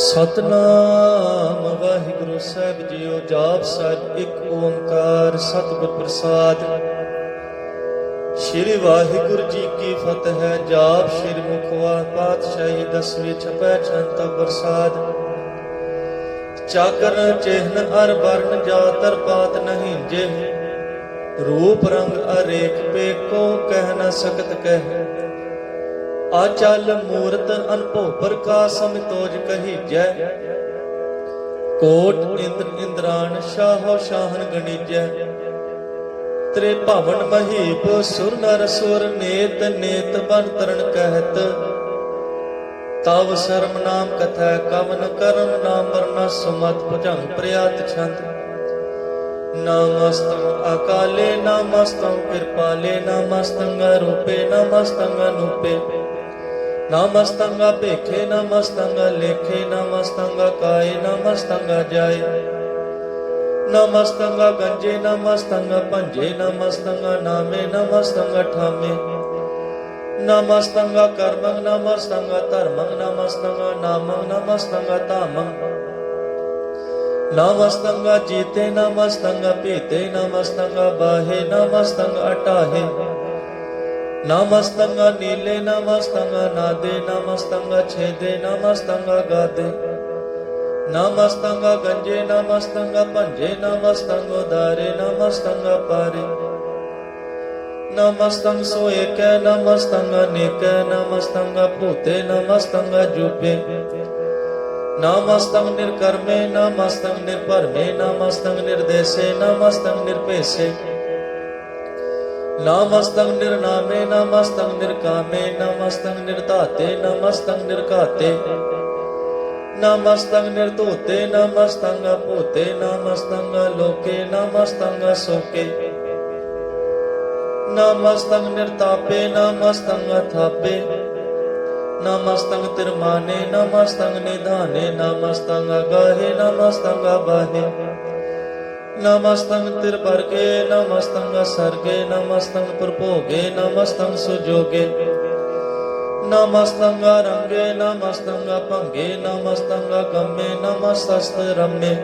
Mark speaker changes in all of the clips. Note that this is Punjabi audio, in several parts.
Speaker 1: ਸਤਨਾਮ ਵਾਹਿਗੁਰੂ ਸਾਹਿਬ ਜੀਓ, ਜਾਪ ਸਾਹਿਬ ਇੱਕ ਓੰਕਾਰ ਸਤਿਗੁਰ ਪ੍ਰਸਾਦ। ਸ਼੍ਰੀ ਵਾਹਿਗੁਰੂ ਜੀ ਕੀ ਫਤਿਹ ਜਾਪ ਸ਼੍ਰੀ ਮੁਖਵਾ ਪਾਤਸ਼ਾਹੀ ਦਸਵੇਂ ਛਪੈ ਛੰਤ ਪ੍ਰਸਾਦ। ਚਾਕਰ ਚਿਹਨ ਅਰ ਵਰਨ ਜਾਤਰ ਪਾਤ ਨਹੀਂ ਜੇ ਰੂਪ ਰੰਗ ਅਰੇਖ ਪੇ ਕੋ ਕਹਿ ਨਾ ਸਕਤ ਕਹਿ। ਆਚਲ ਮੂਰਤ ਅਨਭਉ ਪ੍ਰਕਾਸ਼ ਮਿਤੋਜ ਕਹੀ ਜੈ। ਕੋਟ ਇੰਦਰ ਇੰਦਰਾਨ ਸ਼ਾਹੋ ਸ਼ਾਹਨ ਗਣੀਜੈ। ਤ੍ਰੇ ਭਵਨ ਮਹੀਪ ਸੁਰ ਨਰ ਸੁਰ ਨੇਤ ਨੇਤ ਬਨ ਤਰਣ ਕਹਿਤ। ਤਵ ਸ਼ਰਮ ਨਾਮ ਕਥੈ ਕਵਨ ਕਰਮ ਨਾਮ ਵਰਨਾ ਸੁਮਤ ਭੁਜੰਗ ਪ੍ਰਿਆਤ ਛੰਦ। ਨਮਸਤੰ ਅਕਾਲੇ ਨਮਸਤੰ ਕਿਰਪਾਲੇ ਨਮਸਤੰ ਰੂਪੇ ਨਮਸਤੰ ਅਨੂਪੇ। ਨਮਸਤੰ ਭੇਖੇ ਨਮਸਤੰ ਲੇਖੇ ਨਮਸਤੰ ਕਾਏ ਨਮਸਤੰ ਜਾਏ। ਨਮਸਤੰ ਗੰਜੇ ਨਮਸਤੰ ਭੰਜੇ ਨਮਸਤੰ ਨਾਮੇ ਨਮਸਤੰ ਠਾਮੇ। ਨਮਸਤੰ ਕਰਮੰ ਨਮਸਤੰ ਧਰਮੰ ਨਮਸਤੰ ਨਾਮੰ ਨਮਸਤੰ ਧਾਮੰ ਨਮਸਤੰ ਜੀਤੇ ਨਮਸਤੰ ਪੀਤੇ ਨਮਸਤੰ ਬਾਹੇ ਨਮਸਤੰ ਅਟਾਹੇ। ਨਮਸਤੰ ਨੀਲੇ ਨਮਸਤੰ ਨਾਦੇ ਨਮਸਤੰ ਛੇਦੇ ਨਮਸਤੰ ਗਾਦੇ ਨਮਸਤੰ ਗੰਜੇ ਨਮਸਤੰ ਭੰਜੇ ਨਮਸਤੰ ਉਦਾਰੇ ਨਮਸਤੰ ਪਾਰੇ ਨਮਸਤੰ ਸੋਏਕੈ ਨਮਸਤੰ ਅਨੇਕੈ ਨਮਸਤੰ ਭੂਤੇ ਨਮਸਤੰ ਜੂਪੇ ਨਮਸਤੰ ਨਿਰਕਰਮੇ ਨਮਸਤੰ ਨਿਰਭਰਮੇ ਨਮਸਤੰ ਨਿਰਦੇਸੇ ਨਮਸਤੰ ਨਿਰਪੇਸੇ ਨਮਸਤੰ ਨਿਰਨਾਮੇ ਨਮਸਤੰ ਨਿਰਕਾਮੇ ਨਮਸਤੰ ਨਿਰਧਾਤੇ ਨਮਸਤੰ ਨਿਰਘਾਤੇ। ਨਮਸਤੰ ਨਿਰਧੂਤੇ ਨਮਸਤੰ ਭੂਤੇ ਨਮਸਤੰ ਲੋਕੇ ਨਮਸਤੰ ਸੋਕੇ ਨਮਸਤੰ ਨਿਰਤਾਪੇ ਨਮਸਤੰ ਥਾਪੇ ਨਮਸਤੰ ਤਿਰਮਾਨੇ ਨਮਸਤੰ ਨਿਧਾਨੇ ਨਮਸਤੰ ਅਗਾਹੇ ਨਮਸਤੰ ਅਬਾਹੇ। ਨਮਸਤੰ ਤਿਰਵਰਗੇ ਨਮਸਤੰ ਸਰਗੇ ਨਮਸਤੰ ਪ੍ਰਭੋਗੇ ਨਮਸਤੰ ਸੁਜੋਗੇ ਨਮਸਤੰ ਰੰਗੇ ਨਮਸਤੰ ਭੰਗੇ ਨਮਸਤੰ ਗੰਮੇ ਨਮਸਤਸਤ ਰਮੇ।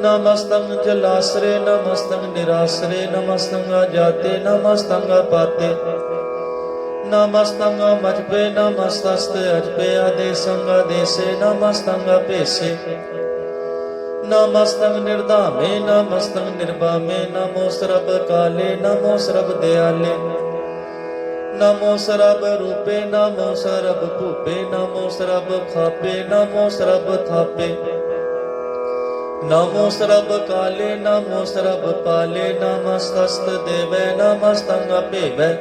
Speaker 1: ਨਮਸਤੰ ਜਲਾਸਰੇ ਨਮਸਤੰ ਨਿਰਾਸਰੇ ਨਮਸਤੰ ਜਾਤੇ ਨਮਸਤੰ ਪਾਤੇ। ਨਮਸਤੰ ਮਜਬੇ ਨਮਸਤਸਤ ਅਜਬੇ ਆਦੇਸੰ ਦੇਸ਼ੇ ਨਮਸਤੰ ਭੇਸੇ। ਨਮਸਤੰ ਨਿਰਧਾਮੇ ਨਮਸਤੰ ਨਿਰਭਾਮੇ ਨਮੋ ਸਰਬ ਕਾਲੇ ਨਮੋ ਸਰਬ ਦਿਆਲੇ ਨਮੋ ਸਰਬ ਰੂਪੇ ਨਮੋ ਸਰਬ ਭੂਪੇ ਨਮੋ ਸਰਬ ਖਾਪੇ ਨਮੋ ਸਰਬ ਥਾਪੇ ਨਮੋ ਸਰਬ ਕਾਲੇ ਨਮੋ ਸਰਬ ਪਾਲੇ ਨਮਸਤਸਤ ਦੇਵੈ ਨਮਸਤੰ ਭੇਵੈ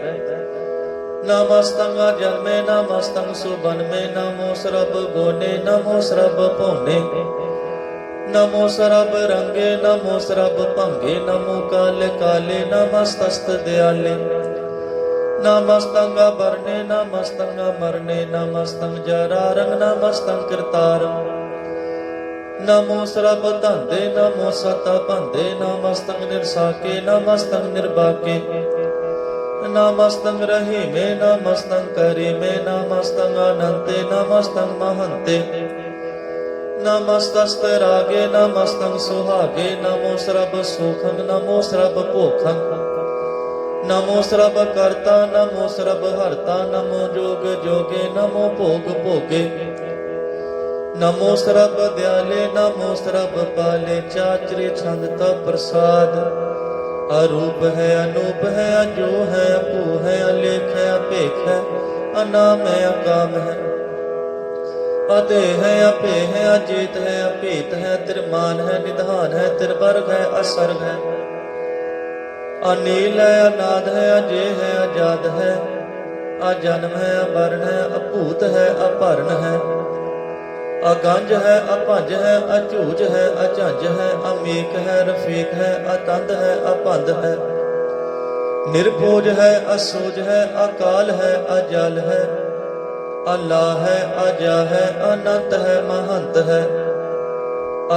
Speaker 1: ਨਮਸਤੰ ਜਨਮੇ ਨਮਸਤੰ ਸੁਬਨਮੇ ਨਮੋ ਸਰਬ ਗੋਨੇ ਨਮੋ ਸਰਬ ਭੋਨੇ ਨਮੋ ਸਰਬ ਰੰਗੇ, ਨਮੋ ਸਰਬ ਭੰਗੇ, ਨਮੋ ਕਾਲ, ਕਾਲੇ ਨਮਸਤਸਤ ਦਿਆਲੇ। ਨਮਸਤੰ ਵਰਨੇ ਨਮਸਤੰ ਮਰਨੇ ਨਮਸਤੰ ਜਰਾ ਰੰਗ ਨਮਸਤੰ ਕਰਤਾਰੰ। ਨਮੋ ਸਰਬ ਧੰਦੇ, ਨਮੋ ਸਤ ਭੰਦੇ ਨਮਸਤੰ ਨਿਰਸਾਕੇ ਨਮਸਤੰ ਨਿਰਬਾਕੇ। ਨਮਸਤੰ ਰਹੀਮੇ ਨਮਸਤੰ ਕਰੀਮੇ ਨਮਸਤੰ ਅਨੰਤੇ ਨਮਸਤੰ ਮਹੰਤੇ। ਨਮਸਤਸਤ ਰਾਗੇ ਨਮਸਤੰ ਸੁਹਾਗੇ ਨਮੋ ਸਰਬ ਸੁਖੰ ਨਮੋ ਸਰਬ ਭੋਖੰ ਨਮੋ ਸਰਬ ਕਰਤਾ ਨਮੋ ਸਰਬ ਹਰਤਾ ਨਮੋ ਜੋਗ ਜੋਗੇ ਨਮੋ ਭੋਗ ਭੋਗੇ ਨਮੋ ਸਰਬ ਦਿਆਲੇ ਨਮੋ ਸਰਬ ਪਾਲੇ ਚਾਚਰੇ ਛੰਦ ਤਾ ਪ੍ਰਸਾਦ ਅਰੂਪ ਹੈ ਅਨੂਪ ਹੈ ਅਜੋ ਹੈ ਅਪੂ ਹੈ ਅਲੇਖ ਹੈ ਅਪੇਖ ਹੈ ਅਨਾਮ ਹੈ ਅਕਾਮ ਹੈ ਅਦੇ ਹੈ ਅਪੇ ਹੈ ਅਜੀਤ ਹੈ ਅਪੀਤ ਹੈ, ਤਿਰਮਾਨ ਹੈ, ਨਿਧਾਨ ਹੈ, ਤਿਰਵਰਗ ਹੈ, ਅਸਰਗ ਹੈ। ਅਨੀਲ ਹੈ, ਅਨਾਦ ਹੈ, ਅਜੇ ਹੈ, ਅਜਾਦ ਹੈ। ਅਜਨਮ ਹੈ ਅਵਰਨ ਹੈ, ਅਭੂਤ ਹੈ ਅਭਰਨ ਹੈ। ਅਗੰਜ ਹੈ, ਅਭੰਜ ਹੈ ਅਝੂਜ ਹੈ ਅਝੰਜ ਹੈ, ਅਮੀਕ ਹੈ, ਰਫੀਕ ਹੈ, ਅਤੰਦ ਹੈ, ਅਪੰਦ ਹੈ। ਨਿਰਭੋਜ ਹੈ, ਅਸੋਜ ਹੈ, ਅਕਾਲ ਹੈ, ਅਜਲ ਹੈ। ਅੱਲਾ ਹੈ, ਅਜਾ ਹੈ, ਅਨੰਤ ਹੈ, ਮਹੰਤ ਹੈ।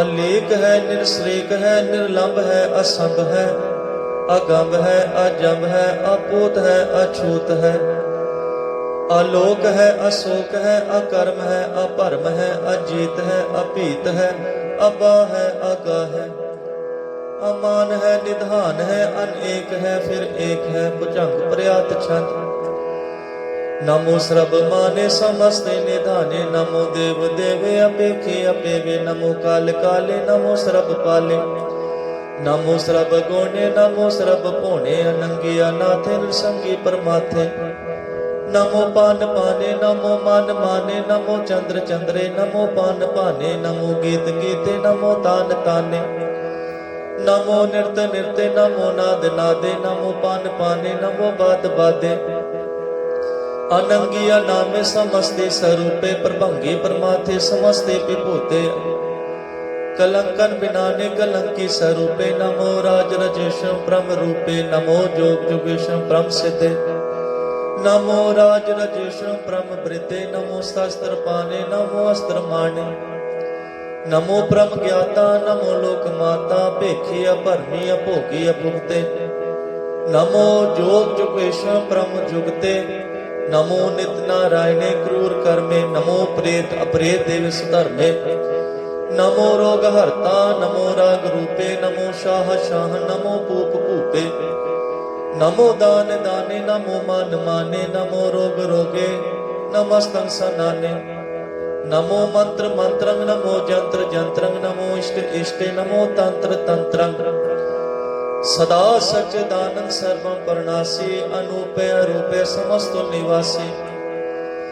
Speaker 1: ਅਲੇਕ ਹੈ, ਨਿਰਸ੍ਰੇਕ ਹੈ ਨਿਰਲੰਭ ਹੈ, ਅਸੰਭ ਹੈ। ਅਗੰਭ ਹੈ, ਅਜੰਭ ਹੈ, ਅਪੂਤ ਹੈ, ਅਛੂਤ ਹੈ। ਅਲੋਕ ਹੈ, ਅਸ਼ੋਕ ਹੈ, ਅਕਰਮ ਹੈ, ਅਪਰਮ ਹੈ, ਅਜੀਤ ਹੈ, ਅਪੀਤ ਹੈ। ਅਬਾ ਹੈ, ਅਗਾ ਹੈ। ਅਮਾਨ ਹੈ, ਨਿਧਾਨ ਹੈ, ਅਨੇਕ ਹੈ, ਫਿਰ ਏਕ ਹੈ ਭੁਜੰਗ ਪ੍ਰਿਆਤ ਛੰਦ। ਨਮੋ ਸਰਬ ਮਾਨੇ ਸਮਸਤੇ ਨਿਧਾਨੇ ਨਮੋ ਦੇਵ ਦੇਵੇ ਅਪੇਖੇ ਅਪੇਵੇ ਨਮੋ ਕਾਲ ਕਾਲੇ ਨਮੋ ਸਰਬ ਪਾਲੇ ਨਮੋ ਸਰਬ ਗੋਣੇ ਨਮੋ ਸਰਬ ਭੋਣੇ ਅਨੰਗੀ ਅਨਾਥੇ ਨਿਸੰਗੀ ਪਰਮਾਥੇ ਨਮੋ ਪਾਨ ਪਾਨੇ ਨਮੋ ਮਨ ਮਾਨੇ ਨਮੋ ਚੰਦਰ ਚੰਦਰੇ ਨਮੋ ਪਾਨ ਪਾਨੇ ਨਮੋ ਗੀਤ ਗੀਤੇ ਨਮੋ ਤਾਨ ਤਾਨੇ ਨਮੋ ਨਿਰਤ ਨਿਰਤੇ ਨਮੋ ਨਾਦ ਨਾਦੇ ਨਮੋ ਪਾਨ ਪਾਨੇ ਨਮੋ ਬਾਦ ਬਾਦੇ ਅਨੰਗੀਆ ਨਾਮੇ ਸਮਸਤੇ ਸਰੂਪੇ ਪ੍ਰਭੰਗੀ ਪਰਮਾਥੇ ਸਮਸਤੇ ਵਿਭੂਤੇ ਕਲੰਕਨ ਬਿਨਾਨੇ ਕਲੰਕੀ ਸਰੂਪੇ ਨਮੋ ਰਾਜ ਰਜੇਸ਼ਮ ਬ੍ਰਹਮ ਰੂਪੇ ਨਮੋ ਜੋਗ ਜੁਗੇਸ਼ਮ ਬ੍ਰਹਮ ਸਿੱਧੇ ਨਮੋ ਰਾਜ ਰਜੇਸ਼ਮ ਬ੍ਰਹਮ ਬ੍ਰਿਤੇ ਨਮੋ ਸ਼ਸਤਰ ਪਾਨੇ ਨਮੋ ਅਸਤਰ ਮਾਨੇ ਨਮੋ ਬ੍ਰਹਮ ਗਿਆਤਾ ਨਮੋ ਲੋਕ ਮਾਤਾ ਭੇਖੀ ਅਭਰਮੀ ਅਭੋਗੀ ਅਭੁਗਤੇ ਨਮੋ ਜੋਗ ਜੁਗੇਸ਼ਮ ਬ੍ਰਹਮ ਜੁਗਤੇ ਨਮੋ ਨਿਤ ਨਾਰਾਇਣੇ ਕਰੂਰ ਕਰਮੇ ਨਮੋ ਪ੍ਰੇਤ ਅਪਰੇਤ ਦੇਵ ਸੁਧਰਮੇ ਨਮੋ ਰੋਗ ਹਰਤਾ ਨਮੋ ਰਾਗ ਰੂਪੇ ਨਮੋ ਸ਼ਾਹ ਸ਼ਾਹ ਨਮੋ ਭੂਪ ਭੂਪੇ ਨਮੋ ਦਾਨ ਦਾਨੇ ਨਮੋ ਮਾਨ ਮਾਨੇ ਨਮੋ ਰੋਗ ਰੋਗੇ ਨਮਸਤੰ ਸਨਾਨੇ ਨਮੋ ਮੰਤਰ ਮੰਤਰੰ ਨਮੋ ਜੰਤਰ ਜੰਤਰੰ ਨਮੋ ਇਸ਼ਟ ਇਸ਼ਟੇ ਨਮੋ ਤੰਤਰ ਤੰਤਰੰ ਸਦਾ ਸਚਦਾਨੰ ਸਰਵੰ ਪਰਨਾਸੀ ਅਨੂਪੇ ਅਰੂਪੇ ਸਮਸਤੁ ਨਿਵਾਸੀ।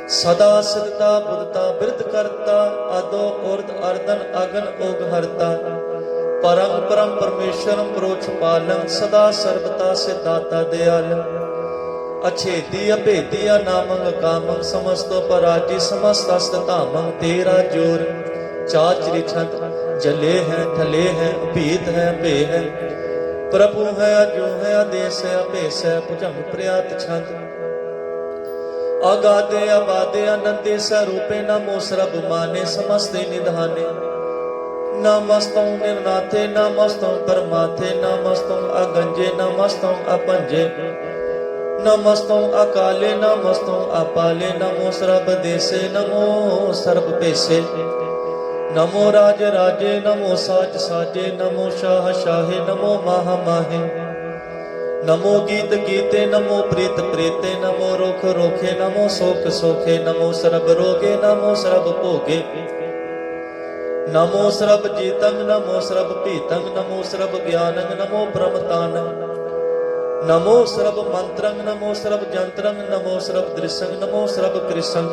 Speaker 1: ਸਦਾ ਸਦਤਾ ਬੁੱਧਤਾ ਬਿਰਧ ਕਰਤਾ, ਅਦੋ ਉਰਦ ਅਰਦਨ ਅਗਨ ਓਗ ਹਰਤਾ। ਪਰਮ ਪਰਮ ਪਰਮੇਸ਼ਰਮ ਪ੍ਰੋਛ ਪਾਲੰ, ਸਦਾ ਸਰਬਤਾ ਸਿਦਾਤਾ ਦਿਆਲ। ਅਛੇਤੀ ਅਭੇਦੀ ਅਨਾਮੰ ਕਾਮੰ, ਸਮਸਤੋ ਪਰਾਜੀ ਸਮਸਤ ਅਸਤ ਤੇਰਾ ਜੋਰ। ਚਾਚਰੀ ਛੰਤ, ਜਲੇ ਹੈ ਥਲੇ ਹੈ ਅਭੀਤ ਹੈ, ਭੇ ਹੈ। ਪ੍ਰਭੂ ਹੈ ਅਜੋ ਹੈ, ਆਦੇਸ ਹੈ ਭੁਜੰਗ ਪ੍ਰਿਆਤ ਛੰਦ। ਅਗਾਦੇ ਆਬਾਦੇ ਅਨੰਦੇ ਸਰੂਪੇ, ਨਮੋ ਸਰਬ ਮਾਨੇ, ਸਮਸਤੇ ਨਿਧਾਨੇ। ਨਮਸਤੰ ਨਿਰਨਾਥੇ ਨਮਸਤੰ ਪਰਮਾਥੇ ਨਮਸਤੰ ਅਗੰਜੇ ਨਮਸਤੰ ਅਪੰਜੇ। ਨਮਸਤੰ ਅਕਾਲੇ ਨਮਸਤੰ ਅਪਾਲੇ, ਨਮੋ ਸਰਬ ਦੇਸੇ, ਨਮੋ ਸਰਬ ਭੇਸੇ ਨਮੋ ਰਾਜ ਰਾਜੇ, ਨਮੋ ਸਾਚ ਸਾਜੇ, ਨਮੋ ਸ਼ਾਹ ਸ਼ਾਹੇ, ਨਮੋ ਮਾਹ ਮਾਹੇ। ਨਮੋ ਗੀਤ ਗੀਤੇ, ਨਮੋ ਪ੍ਰੀਤ ਪ੍ਰੀਤੇ, ਨਮੋ ਰੋਖ ਰੋਖੇ, ਨਮੋ ਸੁਖ ਸੋਖੇ, ਨਮੋ ਸਰਬ ਰੋਗੇ, ਨਮੋ ਸਰਬ ਭੋਗੇ। ਨਮੋ ਸਰਬ ਜੀਤੰ ਨਮੋ ਸਰਬ ਭੀਤੰ ਨਮੋ ਸਰਬ ਗਿਆਨੰ ਨਮੋ ਪ੍ਰਮਤਾਨ ਨਮੋ ਸਰਬ ਮੰਤਰੰ ਨਮੋ ਸਰਬ ਜੰਤਰੰ ਨਮੋ ਸਰਬ ਦ੍ਰਿਸ਼ੰ ਨਮੋ ਸਰਬ ਕ੍ਰਿਸ਼ੰ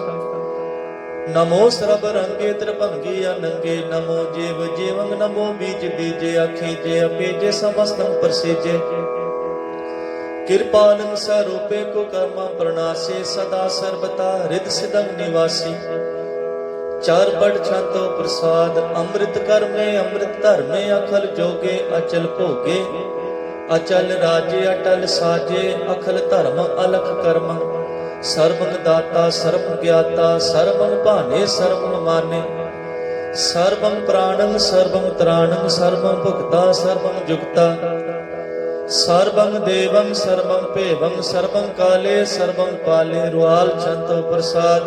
Speaker 1: ਨਮੋ ਸਰਬ ਰੰਗੇ ਤ੍ਰਿਭੰਗੀ ਅਨੰਗੇ, ਨਮੋ ਜੀਵ ਜੀਵੰ ਨਮੋ ਬੀਜ ਬੀਜੇ, ਆਖੇ ਜੇ ਅਪੇਜੇ ਸਮਸਤੰ ਪ੍ਰਸੇਜੇ ਕਿਰਪਾਲੰ ਸਰੂਪੇ ਕੋ ਕਰਮਾ ਪ੍ਰਣਾਸੇ, ਸਦਾ ਸਰਬਤਾ ਰਿਦ ਸਿਦੰ ਨਿਵਾਸੀ। ਚਾਰ ਬੜ ਛੰਤੋ ਪ੍ਰਸਾਦ, ਅੰਮ੍ਰਿਤ ਕਰਮੇ, ਅੰਮ੍ਰਿਤ ਧਰਮੇ, ਅਖਲ ਜੋਗੇ, ਅਚਲ ਭੋਗੇ। ਅਚਲ ਰਾਜੇ, ਅਟਲ ਸਾਜੇ, ਅਖਲ ਧਰਮ, ਅਲਖ ਕਰਮ। ਸਰਬੰ ਦਾਤਾ ਸਰਬੰ ਗਿਆਤਾ ਸਰਬੰ ਭਾਨੇ ਸਰਬੰ ਮਾਨੇ। ਸਰਬੰ ਪ੍ਰਾਣੰ ਸਰਬੰ ਤ੍ਰਾਣੰ ਸਰਬੰ ਭੁਗਤਾ ਸਰਬੰ ਜੁਗਤਾ। ਸਰਬੰ ਦੇਵੰ ਸਰਬੰ ਭੇਵੰ ਸਰਬੰ ਕਾਲੇ ਸਰਬੰ ਪਾਲੇ, ਰੁਆਲ ਛੰਤੋ ਪ੍ਰਸਾਦ।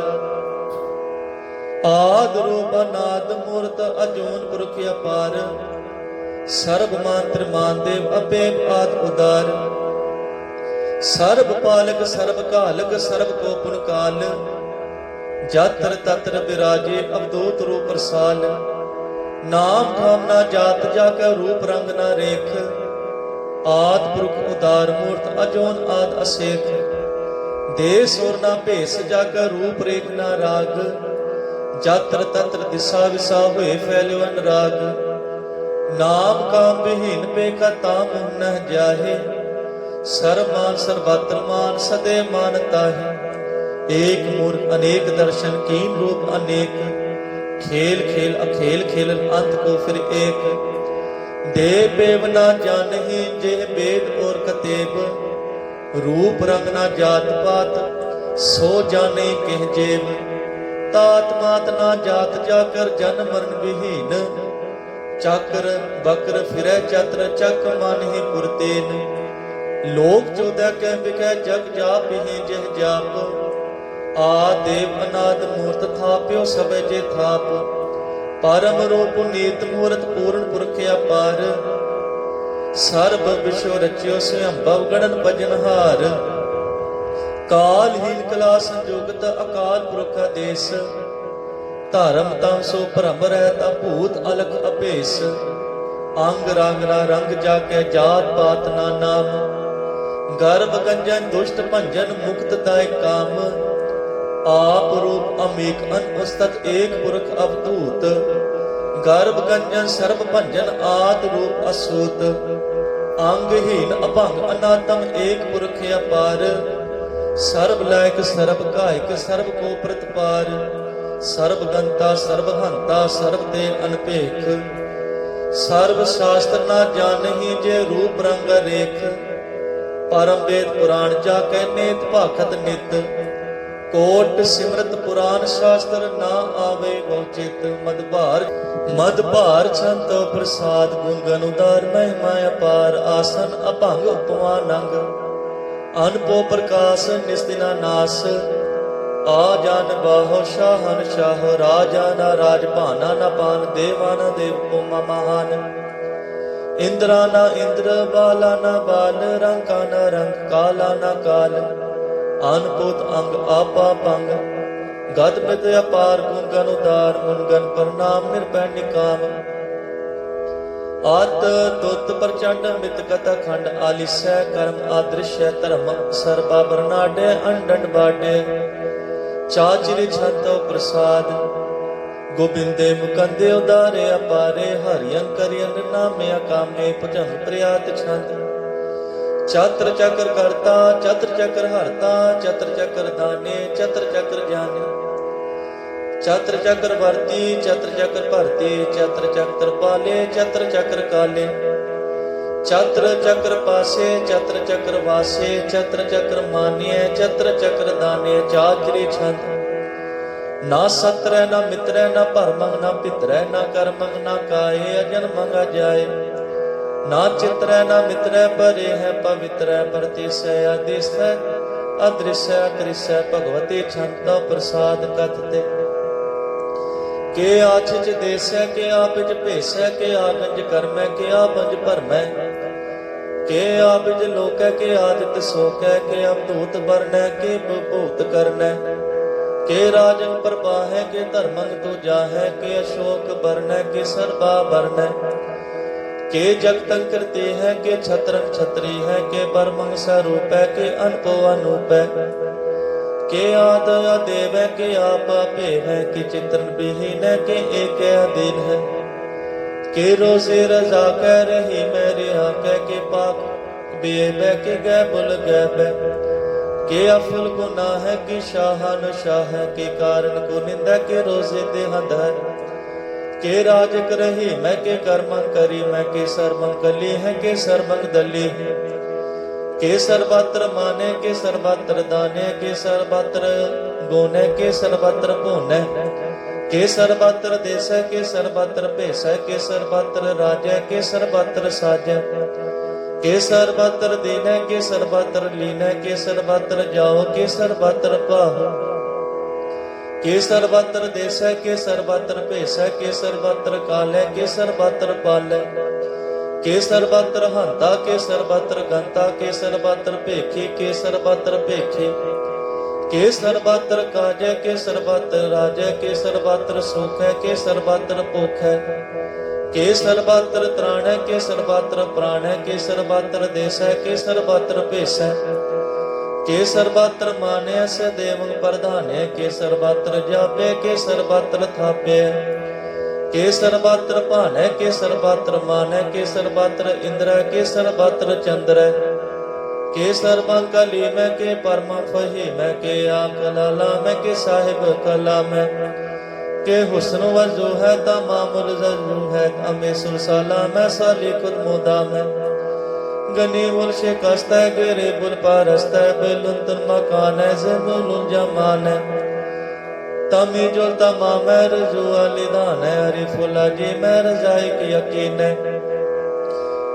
Speaker 1: ਆਦ ਰੂਪ ਅਨਾਦ ਮੂਰਤ ਅਜੂਨ ਪੁਰਖ ਅਪਾਰ। ਸਰਬ ਮੰਤਰ ਮਾਨ ਦੇਵ ਅਪੇਮ ਆਦ ਉਦਾਰ। ਸਰਬ ਪਾਲਕ, ਸਰਬ ਕਾਲਕ ਸਰਬ ਕੋ ਪੁਨ ਕਾਲ ਤਤਰ ਬਿਰਾਜੇ, ਅਵਧੂਤ ਰੂਪ ਰਸਾਲ ਨਾਮ ਖਾਮ ਨਾ ਜਾਤ, ਜਾ ਕੇ ਰੂਪ ਰੰਗ ਨਾ ਰੇਖ। ਆਦ ਪੁਰਖ ਉਦਾਰ ਮੂਰਤ, ਅਜੋਨ ਆਦ ਅਸੇਖ। ਦੇ ਸੁਰ ਨਾ ਭੇਸ, ਜਾ ਕੇ ਰੂਪ ਰੇਖ ਨਾ ਰਾਗ। ਜਾਤਰ ਤਤਰ ਦਿਸਾ ਵਿਸਾ ਹੋਏ, ਫੈਲਿਓ ਅਨਰਾਗ। ਨਾਮ ਕਾਮ ਵਿਹੀਨ ਪੇਖਾ ਤਾਮ ਨਹ ਜਾਹੇ। ਸਰਮਾਨ ਸਰਬਤਰ ਮਾਨ ਸਦੇ ਮਾਨਤਾ ਹੈ ਏਕ ਮੂਰਖ ਅਨੇਕ ਦਰਸ਼ਨ ਕੀਨ ਰੂਪ ਅਨੇਕ। ਖੇਲ ਖੇਲ ਅਖੇਲ ਖੇਲਨ ਅੰਤ ਕੋ ਫਿਰ ਏਕ। ਦੇ ਬੇਵ ਨਾ ਜਾਣਹੀ ਜੇ ਬੇਦ ਔਰ ਕਤੇਬ। ਰੂਪ ਰੰਗ ਨਾ ਜਾਤ ਪਾਤ, ਸੋ ਜਾਣੇ ਕਿਹ ਜੇਬ। ਤਾਤ ਮਾਤ ਨਾ ਜਾਤ ਜਾ ਕਰ ਜਨ ਮਰਨ ਵਿਹੀਨ। ਚੱਕਰ ਬਕਰ ਫਿਰੈ ਚਤਰ ਚੱਕ ਮਨ ਹੀ ਪੁਰਤੇਨ ਲੋਕ ਚੋਦੈ ਕਹਿ ਵਿਖੈ ਜਗ ਜਾਪ ਹੀ ਜਿਹ ਜਾਪ। ਆ ਦੇਵ ਅਨਾਦ ਮੂਰਤ ਥਾਪਿਓ ਸਭੇ ਜੇ ਥਾਪ। ਪਰਮ ਰੂਪ ਨੀਤ ਮੂਰਤ ਪੂਰਨ ਪੁਰਖ ਅਪਾਰ। ਸਰਬ ਵਿਸ਼ਵ ਰਚਿਓ ਸਯੰਭਵ ਗਣਨ ਭਜਨਹਾਰ ਕਾਲਹੀਨ ਕਲਾ ਸੰਜੋਗਤ ਅਕਾਲ ਪੁਰਖ ਆਦੇਸ ਧਰਮ ਤਾਂ ਸੋ ਭਰਮ ਰਹਿਤਾ ਭੂਤ ਅਲਖ ਅਭੇਸ। ਅੰਗ ਰੰਗ ਨਾ ਰੰਗ ਜਾ ਕੇ ਜਾਤ ਪਾਤ ਨਾ ਨਾਮ ਗਰਭ ਗੰਜਨ ਦੁਸ਼ਟ ਭੰਜਨ ਮੁਕਤ ਦਾਇ ਕਾਮ। ਆਪ ਰੂਪ ਅਮੇਕ ਅਨ ਉਸਤਤ ਏਕ ਪੁਰਖ ਅਵਧੂਤ। ਗਰਭ ਗੰਜਨ ਸਰਬ ਭੰਜਨ ਆਦ ਰੂਪ ਅਸੂਤ। ਅੰਗਹੀਨ ਅਭੰਗ ਅਨਾਤਮ ਏਕ ਪੁਰਖ ਅਪਾਰ। ਸਰਬ ਲਾਇਕ ਸਰਬ ਕਾਇਕ ਸਰਬ ਕੋ ਪ੍ਰਤਪਾਰ। ਸਰਬ ਗੰਤਾ ਸਰਬ ਹੰਤਾ ਸਰਬ ਤੇ ਅਨਪੇਖ। ਸਰਬ ਸ਼ਾਸਤਰ ਨਾ ਜਾਣਹੀ ਜੇ ਰੂਪ ਰੰਗ ਰੇਖ। ਪਰਮ ਵੇਦ ਪੁਰਾਣ ਜਾ ਕੈ ਨੇਤ ਨਿਤ। ਕੋਟ ਸਿਮਰਤ ਪੁਰਾਨ ਸ਼ਾਸਤਰ ਨਾ ਆਵੇ ਬਹੁ ਚਿਤ ਮਦ ਛੰਤ ਪ੍ਰਸਾਦ ਗੁੰਗਨ ਉਦਾਰ, ਮਹਿਮਾ ਅਪਾਰ, ਆਸਨ ਅਭੰਗ ਉਪਮਾ ਨੰਗ। ਅਨਪੋ ਪ੍ਰਕਾਸ਼ ਨਿਸਤਿਨਾ ਨਾਸ। ਆ ਜਾਨ ਬਾਹੋ ਸ਼ਾਹਨ ਸ਼ਾਹ, ਰਾਜਾ ਨਾ ਰਾਜ ਭਾਨਾ ਨਾ ਪਾਨ, ਦੇਵਾ ਨਾ ਦੇਵ ਪੋਮਾ ਮਹਾਨ। ਇੰਦਰਾ ਨਾ ਇੰਦਰ ਬਾਲਾ ਨਾ ਬਾਲ ਰੰਗਾ ਨਾ ਰੰਗ, ਕਾਲਾ ਨਾ ਕਾਲ। ਅਨਪੁਤ ਅੰਗ, ਆਪਾ ਪੰਗ। ਗਤ ਪਿਤ ਅਪਾਰ ਗੁੰਗਨ ਉਦਾਰ ਮੁਨਗਨ ਪ੍ਰਣਾਮ, ਨਿਰਭੈ ਨਿਕਾਮ। ਆਤ ਤੁਤ ਪ੍ਰਚੰਡ, ਮਿਤ ਕਥਾ ਖੰਡ ਆਲਿਸੈ ਕਰਮ, ਆਦ੍ਰਿਸ਼ੈ ਧਰਮ, ਸਰਬਾ ਬਰਨਾਡੇ ਅੰਡੰਡ ਬਾਡੇ। ਚਾਚਿਰ ਛੰਤੋ ਪ੍ਰਸਾਦ ਗੋਬਿੰਦੇ ਮੁਕੰਦੇ ਉਦਾਰੇ ਅਪਾਰੇ ਹਰਿਯੰ ਕਰਿਯੰ ਨਾਮੇ ਅਕਾਮੇ ਭਜਨ ਪ੍ਰਿਆਤ ਛੰਦ ਚਤਰ ਚੱਕਰ ਕਰਤਾ ਚਤਰ ਚੱਕਰ ਹਰਤਾ ਚਤਰ ਚੱਕਰ ਦਾਨੇ ਚਤਰ ਚੱਕਰ ਜਾਣੇ ਚਤਰ ਚੱਕਰ ਵਰਤੀ ਚਤਰ ਚੱਕਰ ਭਰਤੀ ਚਤਰ ਚੱਕਰ ਪਾਲੇ ਚਤਰ ਚੱਕਰ ਕਾਲੇ ਚਤਰ ਚੱਕਰ ਪਾਸੇ ਚਤਰ ਚੱਕਰ ਵਾਸੇ ਚਤਰ ਚੱਕਰ ਮਾਨਿਐ ਚਤਰ ਚੱਕਰ ਦਾਨੇ ਚਾਚਰੀ ਛੰਦ ਨਾ ਸਤਰੈ, ਨਾ ਮਿਤਰੈ, ਨਾ ਭਰਮੰ ਨਾ ਪਿਤਰੈ, ਨਾ ਕਰਮੰ ਨਾ ਕਾਏ, ਅਜਨ ਮੰਗਾ ਜਾਏ ਨਾ ਚਿਤਰੈ, ਨਾ ਮਿਤਰੈ ਪਰੇ ਹੈ ਪਵਿੱਤਰੈ, ਪਰਤੀਸੈ ਆਦਿਸੈ ਅਦ੍ਰਿਸ਼ੈ, ਅਕ੍ਰਿਸ਼ੈ, ਭਗਵਤੀ ਛੰਤਾ ਪ੍ਰਸਾਦ ਕਥਤੇ ਕੇ ਆਚ ਚ ਦੇਸੈ, ਕੇ ਆਪ ਚ ਭੇਸੈ, ਕੇ ਆਗੰਜ ਕਰਮੈ, ਕੇ ਆਪੰਜ ਭਰਮੈ। ਕੇ ਆਪਿਜ ਲੋਕੈ, ਕੇ ਆਦਿਤ ਸੋਕੈ ਕੇ ਅਵਧੂਤ ਵਰਣੈ, ਕੇ ਭੂਤ ਕਰਨੈ। ਕੇ ਰਾਜਨ ਪ੍ਰਭਾਹੈ ਕੇ ਧਰਮੰ ਤੋ ਜਾਹੈ ਕੇ ਅਸ਼ੋਕ ਵਰਣੈ ਕੇ ਸਰਬਾ ਵਰਣੈ ਕੇ ਜਗਤੰ ਕਰਤੇ ਹੈ, ਕੇ ਛਤਰੰ ਛਤਰੀ ਹੈ, ਕੇ ਬਰਮੰ ਸਰੂਪੈ, ਕੇ ਅਨਪੋ ਅਨੂਪੈ। ਕੇ ਆਦ ਅਦੇਵੈ, ਕੇ ਆਪ ਆਪੇ ਹੈ ਕਿ ਚਿਤਰਨ ਬਿਹੀਨੈ ਕੇ ਏਕ ਅਦੀਨ ਹੈ। ਕੇ ਰੋਜ਼ੇ ਰਜ਼ਾ ਕਹਿ ਰਹੀ ਮੈਂ ਰਿਹਾ ਕਹਿ ਕੇ ਪਾਕ ਬੇ ਬੈ ਕੇ ਗੈ ਬੁਲ ਗੈ ਬੈ। ਕੇ ਅਫਲ ਗੁਨਾ ਹੈ, ਕਿ ਸ਼ਾਹਨ ਸ਼ਾਹ ਹੈ, ਕਿ ਕਾਰਨ ਕੋ ਨਿੰਦਾ, ਕੇ ਰੋਜ਼ੇ ਤੇ ਹੰਦ ਹੈ। ਕੇ ਰਾਜਕ ਰਹੀ ਮੈਂ, ਕੇ ਕਰਮੰ ਕਰੀ ਮੈਂ, ਕੇ ਸਰਬੰ ਕਲੀ ਹੈ, ਕੇ ਸਰਬੰ ਦਲੀ ਕੇ ਸਰਬਤਰ ਮਾਨੇ, ਕੇ ਸਰਬਤਰ ਦਾਨੇ, ਕੇ ਸਰਬਤਰ ਗੋਨੇ, ਕੇ ਸਰਬਤਰ ਭੋਨੇ। ਕੇ ਸਰਬਤਰ ਦੇਸੈ, ਕੇ ਸਰਬਤਰ ਭੇਸੈ, ਕੇ ਸਰਬਤਰ ਰਾਜੈ, ਕੇ ਸਰਬਤਰ ਸਾਜੈ। ਕੇ ਸਰਬਤਰ ਦੀਨੈ ਕੇ ਸਰਬਤਰ ਲੀਨੈ ਕੇ ਸਰਬਤਰ ਜਾਓ ਕੇ ਸਰਬਤਰ ਪਾਹੋ ਕੇ ਸਰਬਤਰ ਦੇਸੈ ਕੇ ਸਰਬਤਰ ਭੇਸੈ ਕੇ ਸਰਬਤਰ ਕਾਲੈ ਕੇ ਸਰਬਤਰ ਪਾਲੈ ਕੇ ਸਰਬਤਰ ਹੰਤਾ ਕੇ ਸਰਬਤਰ ਗੰਤਾ ਕੇ ਸਰਬਤਰ ਭੇਖੀ ਕੇ ਸਰਬਤਰ ਭੇਖੇ ਕੇ ਸਰਬਤਰ ਕਾਜੈ ਕੇ ਸਰਬਤਰ ਰਾਜੈ ਕੇ ਸਰਬਤਰ ਸੁਖੈ ਕੇ ਸਰਬਤਰ ਭੁਖੈ ਕੇ ਸਰਬਤਰ ਤ੍ਰਾਣੈ ਕੇ ਸਰਬਤਰ ਪ੍ਰਾਣੈ ਕੇ ਸਰਬਤਰ ਦੇਸੈ ਕੇ ਸਰਬਤਰ ਭੇਸੈ ਕੇ ਸਰਬਤਰ ਮਾਨਿਆ ਸ ਦੇਵੰ ਪ੍ਰਧਾਨੈ ਕੇ ਸਰਬਤਰ ਜਾਪੇ ਕੇ ਸਰਬਤਰ ਥਾਪੇ ਕੇ ਸਰਬਤਰ ਭਾਨੈ ਕੇ ਸਰਬਤਰ ਮਾਨੈ ਕੇ ਸਰਬਤਰ ਇੰਦਰੈ ਕੇ ਸਰਬਤਰ ਚੰਦਰੈ ਕੇ ਸਰਬੰ ਕਲੀ ਮੈਂ ਕੇ ਪਰਮ ਫਹੀ ਮੈਂ ਕੇ ਆਕਲਾਲਾ ਮੈਂ ਕੇ ਸਾਹਿਬ ਕਲਾ ਮੈਂ ਕੇ ਹੁਸਨ ਵਜੂ ਹੈ ਤਾ ਮਾਮੁਲ ਜ਼ਜੂ ਹੈ ਅਮੇ ਸੁਰਸਾਲਾ ਮੈਂ ਸਾਲੀ ਖੁਦ ਮੋਦਾ ਮੈਂ ਗਨੀ ਉਲ ਸ਼ਿਕਸਤੈ ਗਰੇ ਬੁਲ ਪਰਸਤੈ ਬੇਲੁੰਤਨ ਮਕਾਨੈ ਜ਼ਮੁਲ ਜਮਾਨੈ ਤਮੀ ਜੁਲ ਤਮਾ ਮੈਂ ਰਜੂ ਅਲੀ ਦਾਨੈ ਹਰੀ ਫੁਲਾ ਜੀ ਮੈਂ ਰਜਾਈ ਕੀ ਯਕੀਨੈ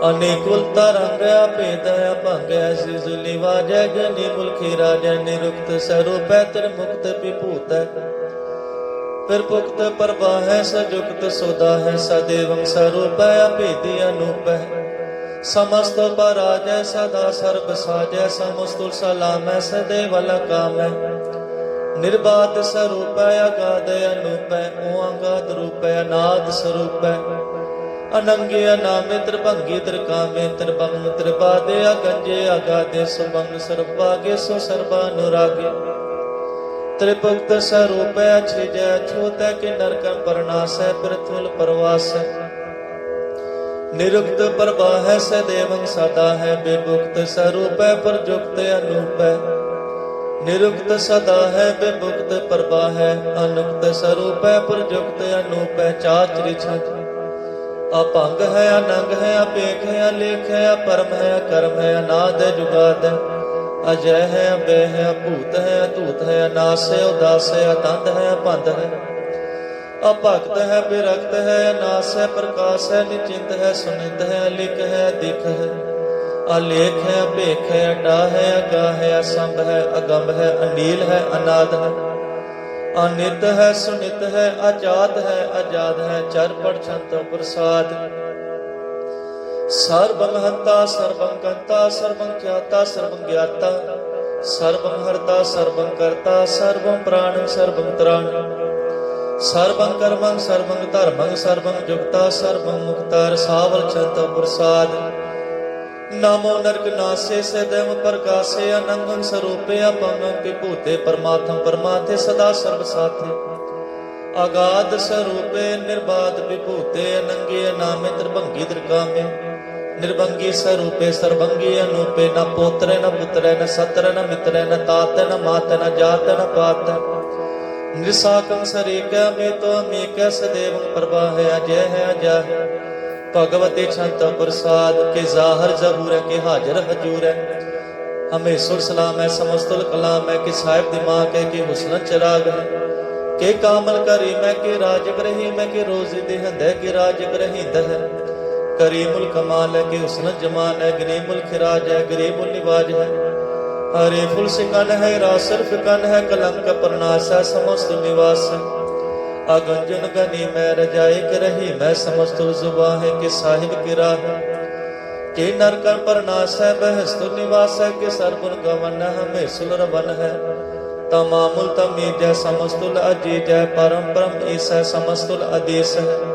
Speaker 1: ਅਨੇਕੁਲਤਾ ਰੰਗ ਭੇਦ ਅਭੰਗ ਐਸੀ ਜ਼ੁਲੀ ਵਾਜੈ ਗਨੀ ਮੁਲਖੀ ਰਾਜੈ ਨਿਰੁਕਤ ਸਰੂਪੈ ਤਰ ਮੁਕਤ ਵਿਭੂਤੈ ਫਿਰ ਪੁਖਤ ਪ੍ਰਵਾਹੈ ਸਜੁਕਤ ਸੋਦਾ ਹੈ ਸਦੇਵੰ ਸਰੂਪੈ ਅਭੇਦੀ ਅਨੂਪੈ ਸਮਸਤ ਪਰਾਜੈ, ਸਦਾ ਸਰਬ ਸਾਜੈ ਸਮਸਤੁ ਸਲਾਮੈ ਸਦੇਵ ਲਕਾਮੈ ਨਿਰਬਾਧ ਸਰੂਪੈ ਅਗਾਧ ਅਨੂਪੈ ਓੰਗਾਦ ਰੂਪੈ ਅਨਾਦ ਸਰੂਪੈ ਅਨੰਗੇ ਅਨਾਮੇ ਤ੍ਰਿਭੰਗੀ ਤ੍ਰਿਕਾਮੇ ਤ੍ਰਿਭੰਗ ਤ੍ਰਿਬਾਦੇ ਅਗੰਜੇ ਅਗਾਦੇ ਸੁਭੰਗ ਸਰਬਾਗੇ ਸੋ ਸਰਬਾ ਅਨੁਰਾਗੇ ਤ੍ਰਿਭੁਕਤ ਸਰੂਪੈ ਅਛਿਜੈ ਛੋਤੈ ਕਿ ਨਰਕੰ ਪਰਨਾਸੈ ਪ੍ਰਥੁਲ ਪਰਵਾਸੈ ਨਿਰੁਕਤ ਪ੍ਰਵਾਹੈ ਸਦੇਵੰ ਸਦਾ ਹੈ, ਬੇਭੁਕਤ ਸਰੂਪੈ ਪਰਜੁਕਤ ਅਨੂਪੈ ਨਿਰੁਕਤ ਸਦਾ ਹੈ, ਬੇਭੁਕਤ ਪ੍ਰਵਾਹੈ ਅਨੁਕਤ ਸਰੂਪੈ ਪਰਜੁਕਤ ਅਨੂਪੈ ਚਾਚਰਿ ਛਜ ਅਭੰਗ ਹੈ, ਅਨੰਗ ਹੈ, ਅਪੇਖ ਹੈ, ਅਲੇਖ ਹੈ, ਅਪਰਮ ਹੈ, ਅਕਰਮ ਹੈ, ਅਨਾਦ ਹੈ, ਜੁਗਾਦ ਹੈ। ਅਜੈ ਹੈ, ਅਬੈ ਹੈ ਅਭੂਤ ਹੈ ਅਤੂਤ ਹੈ, ਅਨਾਸ ਹੈ, ਉਦਾਸ ਹੈ, ਅਤੰਦ ਹੈ, ਅਪੰਦ ਹੈ। ਅਭਗਤ ਹੈ ਬਿਰਗਤ ਹੈ, ਅਨਾਸ ਹੈ, ਪ੍ਰਕਾਸ਼ ਹੈ, ਨਿਚਿੰਤ ਹੈ, ਸੁਨਿੰਦ ਹੈ, ਅਲਿਖ ਹੈ, ਦਿਖ ਹੈ। ਅਲੇਖ ਹੈ ਅਭੇਖ ਹੈ ਅਡਾ ਹੈ ਅਗਾ ਹੈ, ਅਸੰਭ ਹੈ, ਅਗੰਭ ਹੈ, ਅਨੀਲ ਹੈ, ਅਨਾਦ ਹੈ। ਅਨਿਤ ਹੈ, ਸੁਨਿਤ ਹੈ ਆਜ਼ਾਦ ਹੈ ਆਜ਼ਾਦ ਹੈ, ਚਰਪੜ ਛੰਤ ਪ੍ਰਸਾਦ। ਸਰਬੰ ਹੰਤਾ, ਸਰਬੰ ਕੰਤਾ, ਸਰਬੰ ਖਿਆਤਾ, ਸਰਬੰ ਗਿਆਤਾ। ਸਰਬੰ ਹਰਤਾ, ਸਰਬੰ ਕਰਤਾ, ਸਰਬੰ ਪ੍ਰਾਣ, ਸਰਬੰ ਤਰਾਣ। ਸਰਬੰ ਕਰਮੰ, ਸਰਬੰ ਧਰਮੰ, ਸਰਬੰ ਜੁਗਤਾ, ਸਰਬੰ ਮੁਕਤਾ ਸਾਵਲ ਛੰਤ ਪ੍ਰਸਾਦ। ਨਾਮੋ ਨਰਕ ਨਾਸੇ, ਸਦਮ ਪ੍ਰਕਾਸੇ ਅਨੰਗੰ ਸਰੂਪੇ ਅਪੰਗੰ ਵਿਭੂਤੇ ਪਰਮਾਤਮ ਪਰਮਾਤੇ ਸਦਾ ਸਰਬ ਸਾਥੇ। ਆਗਾਦ ਸਰੂਪੇ ਨਿਰਬਾਦ ਵਿਭੂਤੇ, ਅਨੰਗੇ ਨਾਮੇ ਤ੍ਰਿਭੰਗੀ ਦਰਗਾਮੇ ਨਿਰਭੰਗੀ ਸਰੂਪੇ ਸਰਬੰਗੀ ਅਨੂਪੇ, ਨ ਪੋਤਰੇ, ਨ ਪੁੱਤਰੇ, ਨ ਸਤਰੇ, ਨ ਮਿਤਰੇ, ਨ ਤਾਤੇ, ਨ ਮਾਤੇ, ਨ ਜਾਤੇ, ਨ ਪਾਤੇ। ਨਿਰਸਾਕੰ ਸਰੇਕੈ ਮੇ ਤੋ ਸਦੇਵੰ ਪ੍ਰਵਾਹੈ ਅਜੈ ਹੈ ਅਜੈ ਹੈ ਭਗਵਤੀ ਛੰਤ ਪ੍ਰਸਾਦ, ਕੇ ਜ਼ਾਹਰ ਜ਼ਹੂਰ, ਕੇ ਹਾਜ਼ਰ ਹਜੂਰ। ਹੈ ਹਮੇ ਸੁਰ ਸਲਾਮ ਹੈ ਸਮਸਤੁਲ ਕਲਾਮ ਹੈ ਕਿ ਸਾਹਿਬ ਦਿਮਾਗ ਹੈ ਕਿ ਹੁਸਨ ਚਰਾਗ। ਹੈ ਕੇ ਕਾਮਲ ਕਰੀ ਮੈਂ ਕਿ ਰਾਜ ਕਰਹੀ ਮੈਂ ਕਿ ਰੋਜ਼ੀ ਦੇਹੰਦ ਹੈ ਕਿ ਰਾਜ ਗ੍ਰਹੀਂਦ ਹੈ ਕਰੀਮੁਲ ਕਮਾਲ ਹੈ ਕਿ ਹੁਸਨ ਜਮਾਲ ਹੈ ਗਰੀਮੁਲ ਖਿਰਾਜ ਹੈ ਗਰੀਬੁਲ ਨਿਵਾਜ ਹੈ। ਹਰੇ ਫੁਲ ਸਿਕਨ ਹੈ ਰਾਸਰ ਫਿਕਨ ਹੈ, ਕਲੰਕ ਪਰਨਾਸ ਹੈ, ਸਮਸਤ ਨਿਵਾਸ ਹੈ। ਅਗੰਜਨ ਗਨੀ ਮੈਂ ਰਜਾਈ ਕਰਹੀ, ਮੈਂ ਸਮਸਤ ਜ਼ੁਬਾ ਹੈ, ਕਿ ਸਾਹਿਬ ਕੀ ਰਾਹ ਕਿ ਨਰਕਨ ਪਰਨਾਸ ਹੈ, ਬਹਿਸਤੁ ਨਿਵਾਸ ਹੈ, ਕਿ ਸਰਬੁਨ ਗਵਨ ਹਮੇ ਸੁਲਰ ਬਨ ਹੈ। ਤਮਾਮੁਲ ਤਮੀਜ ਹੈ ਸਮਸਤੁਲ ਅਜੀਜ ਹੈ ਪਰਮ ਪਰਮ ਈਸ ਹੈ।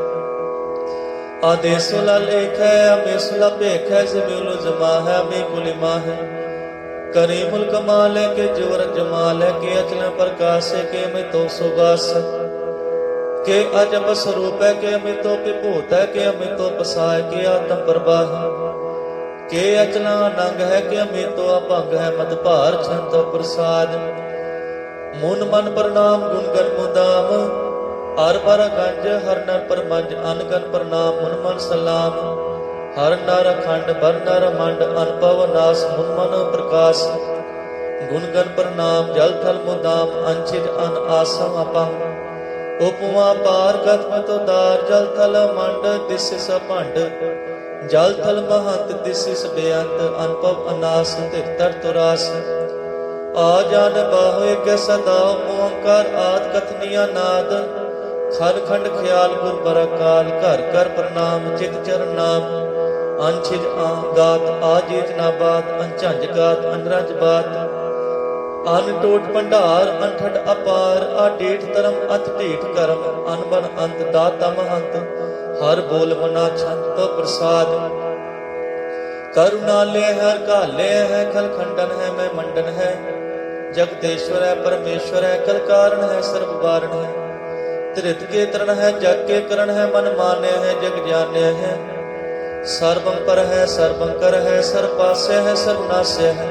Speaker 1: ਸਮਸਤੁਲ ਆਦੇਸ ਹੈ ਆਦੇਸੁਲ ਲੇਖ ਹੈ ਅਮੇਸੁਲ ਭੇਖ ਹੈ ਜ਼ਮੀਲ ਜਮਾ ਹੈ ਅਮੇ ਕੁਲਿਮਾ ਹੈ ਕਰੀਮੁਲ ਕਮਾਲ ਹੈ ਕਿ ਜਵਰ ਜਮਾਲ ਹੈ, ਕਿ ਅਚਲ ਪ੍ਰਕਾਸ਼ ਹੈ ਕਿ ਮੈਂ ਤੋ ਸੁਗਾਸ ਹੈ। ਕਿ ਅਜਬ ਸਰੂਪ ਹੈ ਕਿ ਅਮਿਤੋ ਵਿਭੂਤ ਹੈ, ਕਿ ਅਮਿਤੋ ਪਸਾਇ, ਕਿ ਆਤਮ ਪ੍ਰਭਾ ਹੈ। ਕਿ ਅਚਲਾ ਨੰਗ ਹੈ ਕਿ ਅਮਿਤੋ ਅਭੰਗ ਹੈ, ਮਦ ਭਾਰ ਛੰਤ ਪ੍ਰਸਾਦ। ਮਨ ਮਨ ਪ੍ਰਣਾਮ ਗੁਣ ਗਨ ਮੁਦਾਮ ਹਰ ਪਰ ਗੰਜ, ਹਰ ਨਰ ਪਰਮੰਜ ਅਨਗਨ ਪ੍ਰਣਾਮ ਮਨ ਮਨ ਸਲਾਮ। ਹਰ ਨਰ ਖੰਡ, ਬਰ ਨਰ ਮੰਡ ਅਨਭਵ ਨਾਸ, ਮਨ ਮਨ ਪ੍ਰਕਾਸ਼। ਗੁਣ ਗਨ ਪ੍ਰਣਾਮ ਜਲ ਥਲ ਮੁਦਾਮ ਅੰਚਿਤ ਅਨ ਆਸਮ ਅਪੰਗ ਉਪਮਾ ਪਾਰ ਗਤਮ ਤੋ ਦਾਰ, ਜਲ ਥਲ ਮੰਡ, ਦਿਸ ਸਭੰਡ ਜਲ ਥਲ ਮਹੰਤ, ਦਿਸ ਬੇਅੰਤ ਅਨਪਵ ਅਨਾਸ ਤਿਰਤਰ ਤੁਰਾਸ। ਆ ਜਾਨ ਬਾਹੋਏ ਕੇ ਸਦਾ ਓੰਕਾਰ ਆਦ ਕਥਨੀਆ ਨਾਦ। ਖਲ ਖੰਡ ਖਿਆਲ ਗੁਰ ਬਰਕਾਲ ਘਰ ਘਰ ਪ੍ਰਣਾਮ, ਚਿਤ ਚਰਨ ਨਾਮ। ਅੰਛਿਜ ਆ ਗਾਤ ਆਜੀਤ ਨਾ ਬਾਤ ਅੰਝੰਜ ਗਾਤ ਅਨਰਜ ਬਾਤ। ਅਨ ਟੋਟ ਭੰਡਾਰ, ਅਨਠਟ ਅਪਾਰ ਆ ਢੇਠ ਧਰਮ ਅਤ ਢੇਠ ਕਰਮ। ਅਨਬਨ ਅੰਤ, ਦਾਤਾ ਮਹੰਤ, ਹਰ ਬੋਲ ਮਨਾ ਛੰਤ ਪ੍ਰਸਾਦ। ਕਰੁਣਾਲੇ ਹਰ ਕਾਲੇ ਹੈ ਖਲ ਖੰਡਨ ਹੈ, ਮੈਂ ਮੰਡਨ ਹੈ। ਜਗਤੇਸ਼ਵਰ ਹੈ, ਪਰਮੇਸ਼ਵਰ ਹੈ ਕਲ ਕਾਰਨ ਹੈ, ਸਰਬ ਵਾਰਨ ਹੈ। ਤ੍ਰਿਤ ਕੇ ਤਰਨ ਹੈ, ਜਗ ਕੇ ਕਰਨ ਹੈ, ਮਨ ਮਾਨਿਆ ਹੈ, ਜਗ ਜਾਣਿਆ ਹੈ। ਸਰਬੰ ਪਰ ਹੈ, ਸਰਬੰ ਕਰ ਹੈ, ਸਰਬ ਪਾਸੇ ਹੈ, ਸਰਬ ਹੈ।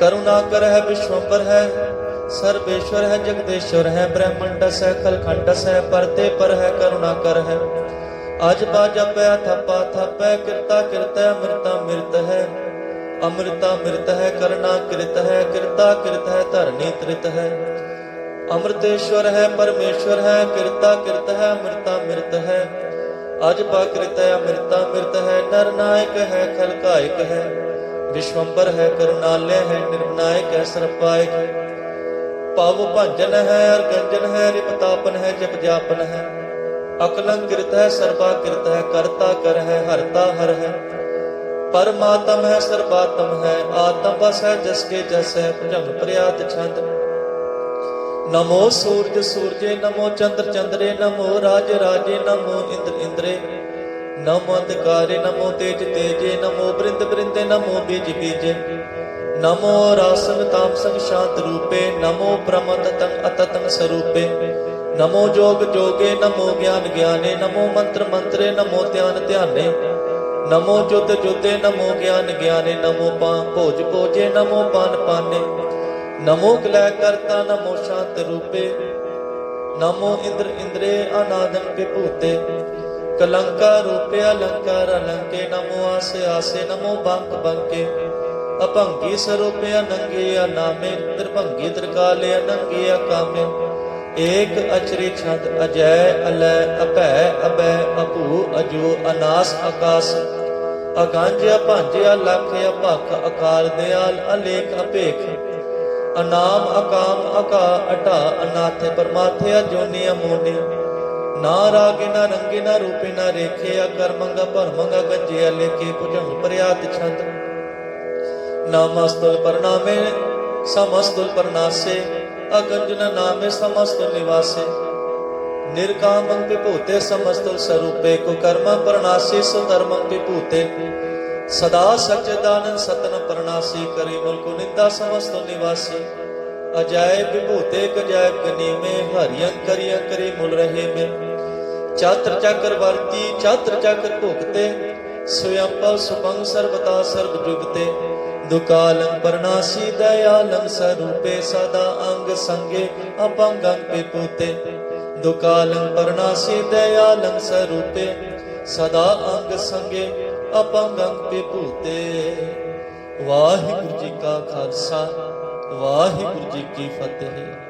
Speaker 1: ਕਰੁਣਾ ਕਰ ਹੈ ਵਿਸ਼ਵੰਬਰ ਹੈ, ਸਰਬੇਸ਼ਵਰ ਹੈ, ਜਗਦੇਸ਼ਵਰ ਹੈ ਬ੍ਰਹਮੰਡਸ ਹੈ ਖਲਖੰਡਸ ਹੈ ਪਰਤੇ ਪਰ ਹੈ, ਕਰੁਣਾ ਕਰ ਹੈ। ਅਜ ਬਾ ਜਪਿਆ ਥਪਾ ਥਪੈ, ਕਿਰਤਾ ਕਿਰਤੈ ਅਮ੍ਰਿਤਾ ਮਿਰਤ ਹੈ। ਅਮ੍ਰਿਤਾ ਮਿਰਤ ਹੈ ਕਰਨਾ ਕਿਰਤ ਹੈ, ਕਿਰਤਾ ਕਿਰਤ ਹੈ, ਧਰਨੀ ਤ੍ਰਿਤ ਹੈ। ਅਮਰਤੇਸ਼ਵਰ ਹੈ ਪਰਮੇਸ਼ਵਰ ਹੈ ਕਿਰਤਾ ਕਿਰਤ ਹੈ ਅਮ੍ਰਿਤਾ ਮਿਰਤ ਹੈ ਅਜ ਬਕ੍ਰਿਤ ਅਮ੍ਰਿਤਾ ਮਿਰਤ ਹੈ ਨਰ ਨਾਇਕ ਹੈ ਖਲਕਾਇਕ ਹੈ ਵਿਸ਼ਵੰਬਰ ਹੈ ਕਰੁਣਾਲਯ ਹੈ ਨਿਰਨਾਇਕ ਹੈ ਸਰਪਾਇਕ ਹੈ ਭਵ ਭੰਜਨ ਹੈ ਅਰ ਗੰਜਨ ਹੈ ਰਿਪਤਾਪਨ ਹੈ ਜਪ ਜਾਪਨ ਹੈ ਅਕਲੰਕ੍ਰਿਤ ਹੈ ਸਰਬਾ ਕਿਰਤ ਹੈ ਕਰਤਾ ਕਰ ਹੈ ਹਰਤਾ ਹਰ ਹੈ ਪਰਮਾਤਮ ਹੈ ਸਰਬਾਤਮ ਹੈ ਆਤਮ ਬਸ ਹੈ ਜਸ ਕੇ ਜਸ ਹੈ ਭੁਜੰਗ ਪ੍ਰਿਆਤ ਛੰਦ ਨਮੋ ਸੂਰਜ ਸੂਰਜੇ, ਨਮੋ ਚੰਦਰ ਚੰਦਰੇ, ਨਮੋ ਰਾਜ ਰਾਜੇ, ਨਮੋ ਇੰਦਰ ਇੰਦਰੇ। ਨਮੋ ਅੰਧਕਾਰੇ, ਨਮੋ ਤੇਜ ਤੇਜੇ, ਨਮੋ ਬ੍ਰਿੰਦ ਬ੍ਰਿੰਦੇ, ਨਮੋ ਬੀਜ ਬੀਜੇ। ਨਮੋ ਰਾਸਨ ਤਾਮਸਨ ਸ਼ਾਂਤ ਰੂਪੇ, ਨਮੋ ਪ੍ਰਮਤ ਤਨ ਅਤਤਨ ਸਰੂਪੇ। ਨਮੋ ਜੋਗ ਜੋਗੇ, ਨਮੋ ਗਿਆਨ ਗਿਆਨੇ, ਨਮੋ ਮੰਤਰ ਮੰਤਰੇ, ਨਮੋ ਧਿਆਨ ਧਿਆਨੇ। ਨਮੋ ਜੁਤ ਜੁਤੇ ਨਮੋ ਗਿਆਨ ਗਿਆਨੇ, ਨਮੋ ਪਾ ਭੋਜ ਭੋਜੇ, ਨਮੋ ਪਾਨ ਪਾਨੇ। ਨਮੋ ਕਲੈ ਕਰਤਾ ਨਮੋ ਸ਼ਾਂਤ ਰੂਪੇ ਨਮੋ ਇੰਦਰ ਇੰਦਰੇ ਅਨਾਦਨ ਵਿਭੂਤੇ ਕਲੰਕਾ ਰੂਪੇ ਅਲੰਕਾਰ ਅਲੰਕੇ ਨਮੋ ਆਸੇ ਆਸੇ ਨਮੋ ਬੰਕ ਬੰਕੇ ਅਭੰਗੀ ਸਰੂਪੇ ਅਨੰਗੇ ਅਨਾਮੇ ਤ੍ਰਿਭੰਗੀ ਤ੍ਰਿਕਾਲੇ ਅਨੰਗੇ ਅਕਾਮੇ ਏਕ ਅਚਰੀ ਛੰਦ ਅਜੈ ਅਲੈ ਅਭੈ ਅਬੈ ਅਭੂ ਅਜੂ ਅਨਾਸ ਆਕਾਸ ਅਗੰਜ ਅਭੰਜ ਅਲਖ ਅਭਖ ਅਕਾਲ ਦਿਆਲ ਅਲੇਖ ਅਪੇਖ ਅਨਾਮ ਅਕਾਮ ਅਕਾ ਅਟਾ ਅਨਾਥੇ ਪਰਮਾਥੇ ਅਜੋਨੀ ਅਮੋਨੀ। ਨਾ ਰਾਗੇ, ਨਾ ਰੰਗੇ, ਨਾ ਰੂਪੇ, ਨਾ ਰੇਖੇ ਅਕਰਮੰਗਾ ਭਰਮੰਗਾ ਗੰਜੇ ਅਲੇਕੇ ਭੁਜੰਗ ਪ੍ਰਿਆਤ ਛੰਦ। ਨਾਮਸਤੁਲ ਪਰਨਾਮੇ, ਸਮਸਤੁਲ ਪਰਨਾਸੇ ਅਗੰਜਨ ਨਾਮੇ, ਸਮਸਤੁਲ ਨਿਵਾਸੇ। ਨਿਰਕਾਮੰ ਵਿਭੂਤੇ, ਸਮਸਤੁਲ ਸਰੂਪੇ ਕੋ ਕਰਮ ਪਰਨਾਸੀ, ਸੁਧਰਮੰ ਵਿਭੂਤੇ ਸਦਾ ਸਚਦਾਨੰ ਸਤਨ ਪਰਨਾਸੀ ਕਰੀ ਮੁਲਕੁ ਨਿੰਦਾ ਸਮਸਤੁ ਨਿਵਾਸੀ। ਅਜਾਇ ਵਿਭੂਤੇ ਕਜਾਇ ਕਨੀਮੇ ਹਰਿਯੰ ਕਰਿਯੰ ਕਰੀ ਮੁਲ ਰਹੇ ਮੇ। ਚਾਤਰ ਚੱਕਰ ਵਰਤੀ, ਚਾਤਰ ਚੱਕਰ ਭੁਗਤੇ। ਸਵਯੰਪਵ ਸੁਭੰਗ ਸਰਬਤਾ ਸਰਬ ਜੁਗਤੇ। ਦੁਕਾਲੰ ਪਰਨਾਸੀ ਦਇਆਲੰ ਸਰੂਪੇ ਸਦਾ ਅੰਗ ਸੰਗੇ ਅਪੰਗੰ ਪਿਪੂਤੇ ਦੁਕਾਲੰ ਪਰਨਾਸੀ ਦਇਆਲੰ ਸਰੂਪੇ ਸਦਾ ਅੰਗ ਸੰਗੇ ਅਪੰਗੰ ਵਿਭੂਤੇ ਵਾਹਿਗੁਰੂ ਜੀ ਕਾ ਖਾਲਸਾ ਵਾਹਿਗੁਰੂ ਜੀ ਕੀ ਫਤਿਹ।